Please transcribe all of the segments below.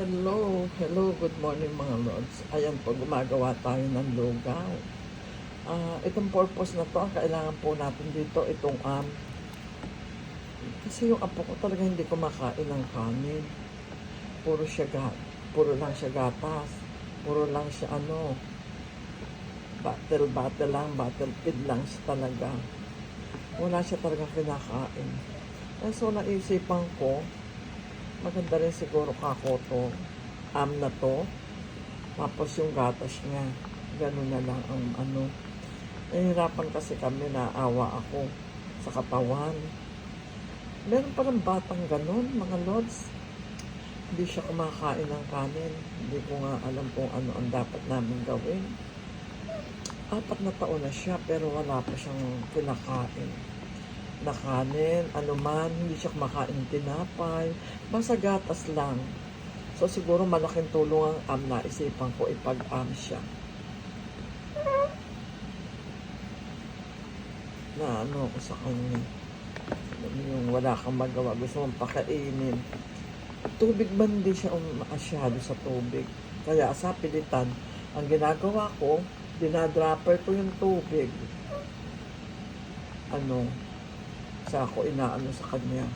Hello, hello, good morning mga lords. Ayan po, gumagawa tayo ng lugaw. Ah, itong purpose na to, ang kailangan po natin dito, itong um, kasi yung apo ko talaga hindi kumakain ng kanin. Puro siya gat, puro lang siya gatas. Puro lang siya ano, battle, battle lang, battlefield lang siya talaga. Wala siya talaga kinakain. Eh, so naisipan ko, maganda rin siguro kako to, am na to, tapos yung gatas niya, ganun na lang ang ano. Nahihirapan kasi kami na awa ako sa katawan. Meron pa ng batang ganun, mga lods. Hindi siya kumakain ng kanin. Hindi ko nga alam kung ano ang dapat namin gawin. Apat na taon na siya pero wala pa siyang kinakain na kanin, ano man, hindi siya kumakain tinapay, basta gatas lang. So siguro malaking tulong ang am na isipan ko ipag-am siya. Na ano ko sa kanya. Yung wala kang magawa, gusto mong pakainin. Tubig man hindi siya umasyado sa tubig. Kaya sa pilitan, ang ginagawa ko, dinadropper ko yung tubig. Ano, sa ako inaano sa kanya.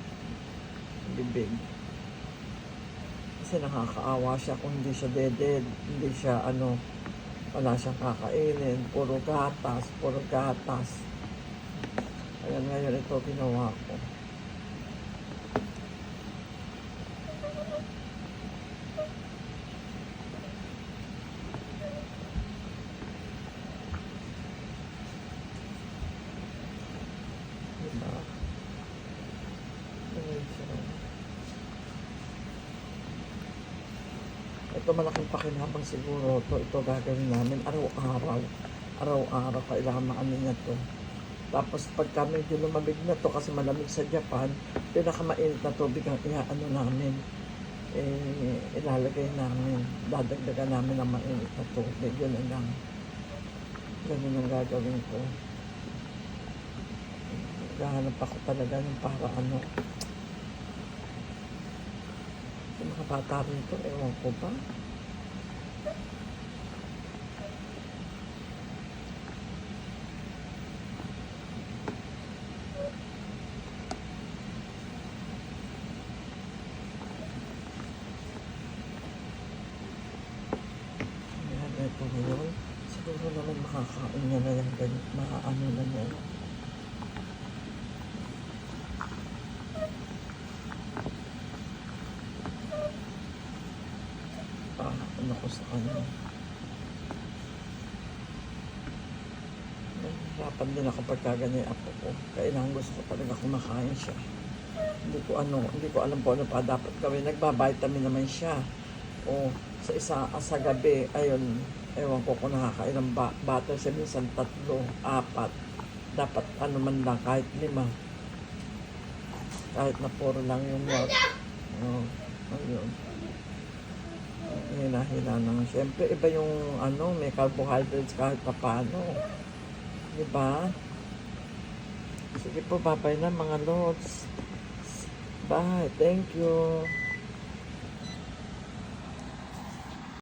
Bibig. Kasi nakakaawa siya kung hindi siya dead hindi siya ano wala siyang kakainin. Puro gatas puro gatas. Kaya ngayon ito ginawa ko diba Ayan siya. Ito malaking pakinabang siguro to. Ito gagawin namin araw-araw. Araw-araw kailangan maano niya to. Tapos pagka medyo lumamig na to kasi malamig sa Japan, pinakamainit na tubig ang iaano namin. Eh, ilalagay namin. Dadagdagan namin ng mainit na tubig. Yun na lang. Ganun ang gagawin ko. Naghahanap ako talaga ng para ano. Yung mga bata rito, ewan ko ba? Ito ngayon. Siguro naman makakain niya na yan. ganun- Makaano na niya. Ah, ano ko sa kanya. Nahihirapan din ako pagka ganyan yung apo ko. Kailangan gusto ko talaga kumakain siya. Hindi ko ano, hindi ko alam po ano pa dapat gawin. Nagba-vitamin naman siya. O sa isa ah, sa gabi, ayun, ewan ko kung nakakailang ba bottle siya, minsan tatlo, apat. Dapat ano man lang, kahit lima. Kahit na puro lang yung milk. Oh, ayun hina-hina naman. Siyempre, iba yung ano, may carbohydrates kahit papano. Di ba? Sige po, babay na mga lords. Bye. Thank you.